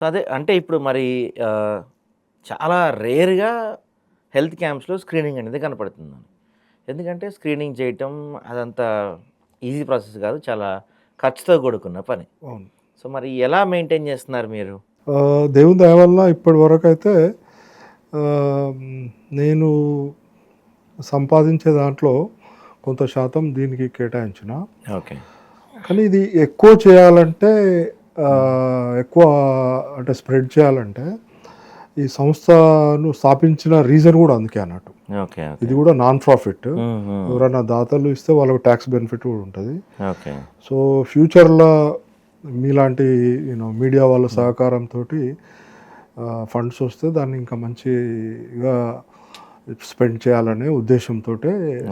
అదే అంటే ఇప్పుడు మరి చాలా రేర్గా హెల్త్ క్యాంప్స్లో స్క్రీనింగ్ అనేది కనపడుతుంది ఎందుకంటే స్క్రీనింగ్ చేయటం అదంతా ఈజీ ప్రాసెస్ కాదు చాలా ఖర్చుతో కూడుకున్న పని. సో మరి ఎలా మెయింటైన్ చేస్తున్నారు మీరు? దేవుని దయ వల్ల ఇప్పటి వరకు అయితే నేను సంపాదించే దాంట్లో కొంత శాతం దీనికి కేటాయించిన. ఓకే. కానీ ఇది ఎక్కువ చేయాలంటే ఎక్కువ అంటే స్ప్రెడ్ చేయాలంటే ఈ సంస్థను స్థాపించిన రీజన్ కూడా అందుకే అన్నట్టు. ఓకే ఇది కూడా నాన్ ప్రాఫిట్ ఎవరైనా దాతలు ఇస్తే వాళ్ళకి ట్యాక్స్ బెనిఫిట్ కూడా ఉంటుంది. ఓకే. సో ఫ్యూచర్లో మీలాంటి యూనో మీడియా వాళ్ళ సహకారంతో ఫండ్స్ వస్తే దాన్ని ఇంకా మంచిగా స్పెండ్ చేయాలనే ఉద్దేశంతో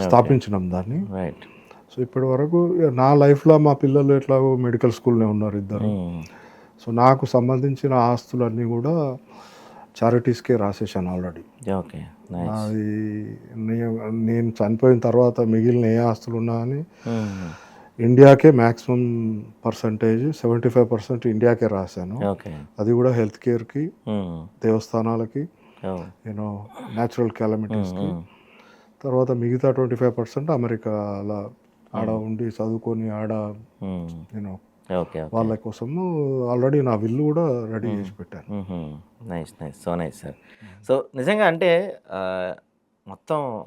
స్థాపించినాం దాన్ని. రైట్. సో ఇప్పటి వరకు నా లైఫ్లో మా పిల్లలు ఎట్లాగో మెడికల్ స్కూల్నే ఉన్నారు ఇద్దరు. సో నాకు సంబంధించిన ఆస్తులన్నీ కూడా చారిటీస్కే రాసేసాను ఆల్రెడీ ఓకే అది నేను చనిపోయిన తర్వాత మిగిలిన ఏ ఆస్తులు ఉన్నా అని ఇండియాకే maximum percentage seventy five percent ఇండియాకే రాశాను. అది కూడా హెల్త్ కేర్కి దేవస్థానాలకి. యూనో న్యాచురల్ క్యాలమిటీస్కి తర్వాత మిగతా ట్వంటీ ఫైవ్ పర్సెంట్ అమెరికాలో ఆడ ఉండి చదువుకొని ఆడ యూనో ఓకే వాళ్ళ కోసము ఆల్రెడీ నా విల్లు కూడా రెడీ చేసి పెట్టాను. Nice nice so nice sir so నిజంగా అంటే మొత్తం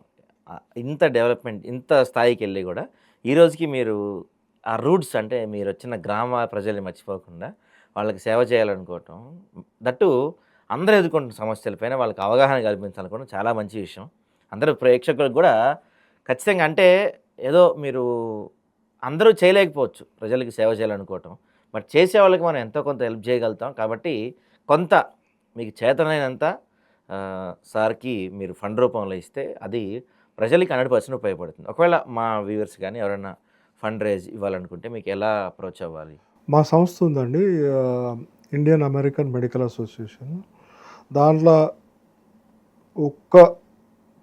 ఇంత డెవలప్మెంట్ ఇంత స్థాయికి వెళ్ళి కూడా ఈ రోజుకి మీరు ఆ రూట్స్ అంటే మీరు వచ్చిన గ్రామ ప్రజల్ని మర్చిపోకుండా వాళ్ళకి సేవ చేయాలనుకోవటం దట్టు అందరూ ఎదుర్కొంటున్న సమస్యలపైన వాళ్ళకి అవగాహన కల్పించాలనుకోవడం చాలా మంచి విషయం. అందరూ ప్రేక్షకులకు కూడా ఖచ్చితంగా అంటే ఏదో మీరు అందరూ చేయలేకపోవచ్చు ప్రజలకి సేవ చేయాలనుకోవటం. బట్ చేసే వాళ్ళకి మనం ఎంతో కొంత హెల్ప్ చేయగలుగుతాం. కాబట్టి కొంత మీకు చేతనైనంత సార్కి మీరు ఫండ్ రూపంలో ఇస్తే అది ప్రజలకి హండ్రెడ్ పర్సెంట్ ఉపయోగపడుతుంది. ఒకవేళ మా వ్యూవర్స్ కానీ ఎవరైనా ఫండ్ రేజ్ ఇవ్వాలనుకుంటే మీకు ఎలా అప్రోచ్ అవ్వాలి? మా సంస్థ ఉందండి ఇండియన్ అమెరికన్ మెడికల్ అసోసియేషన్. దాంట్లో ఒక్క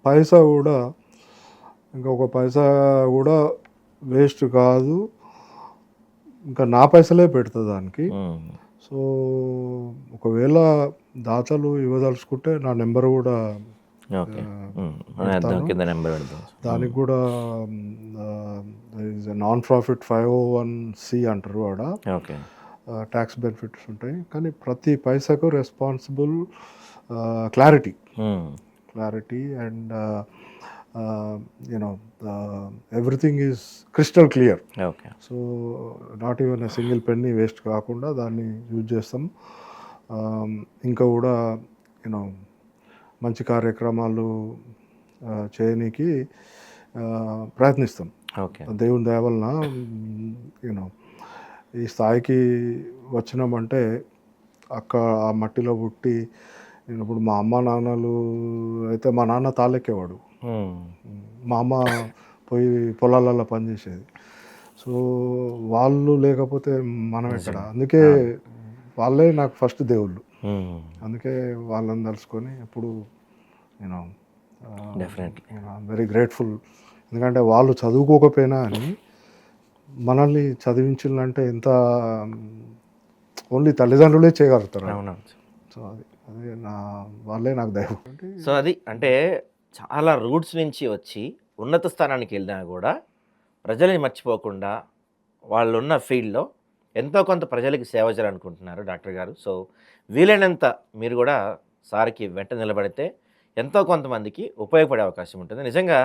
పైసా కూడా ఇంకా ఒక పైసా కూడా వేస్ట్ కాదు. ఇంకా నా పైసలే పెడుతుంది దానికి. సో ఒకవేళ దాతలు ఇవ్వదలుచుకుంటే నా నెంబర్ కూడా దానికి కూడా non profit five O one C అంటారు ఆడ. ఓకే. ట్యాక్స్ బెనిఫిట్స్ ఉంటాయి. కానీ ప్రతి పైసాకు responsible clarity. Clarity and you know everything is crystal clear okay so not even single penny waste కాకుండా దాన్ని యూజ్ చేస్తాం. Um, ఇంకా కూడా యూనో మంచి కార్యక్రమాలు uh, చేయనీకి uh, ప్రయత్నిస్తాం. ఓకే దేవుని దయ వలన యూనో ఈ స్థాయికి వచ్చినామంటే అక్క ఆ మట్టిలో పుట్టి నేను ఇప్పుడు మా అమ్మ నాన్నలు అయితే మా నాన్న తాళెక్కేవాడు. మ్మ్. మా అమ్మ పోయి పొలాలలో పనిచేసేది సో వాళ్ళు లేకపోతే మనం ఎక్కడ అందుకే వాళ్ళే నాకు ఫస్ట్ దేవుళ్ళు. అందుకే వాళ్ళని తలుచుకొని ఎప్పుడు నేను. వెరీ గ్రేట్ఫుల్ ఎందుకంటే వాళ్ళు చదువుకోకపోయినా అని మనల్ని చదివించాలంటే ఎంత ఓన్లీ తల్లిదండ్రులే చేయగలుగుతారు. సో అది అదే నా వాళ్ళే నాకు దైవం. సో అది అంటే చాలా రూట్స్ నుంచి వచ్చి ఉన్నత స్థానానికి వెళ్ళినా కూడా ప్రజల్ని మర్చిపోకుండా వాళ్ళు ఉన్న ఫీల్డ్లో ఎంతో కొంత ప్రజలకి సేవ చేయాలనుకుంటున్నారు డాక్టర్ గారు. సో వీలైనంత మీరు కూడా సార్కి వెంట నిలబడితే ఎంతో కొంతమందికి ఉపయోగపడే అవకాశం ఉంటుంది. నిజంగా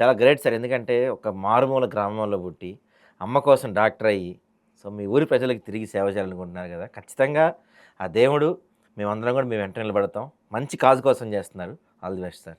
చాలా గ్రేట్ సార్. ఎందుకంటే ఒక మారుమూల గ్రామంలో పుట్టి అమ్మ కోసం డాక్టర్ అయ్యి సో మీ ఊరి ప్రజలకు తిరిగి సేవ చేయాలనుకుంటున్నారు కదా. ఖచ్చితంగా ఆ దేవుడు మేమందరం కూడా మీ వెంట నిలబడతాం. మంచి కాజు కోసం చేస్తున్నారు. All the best sir.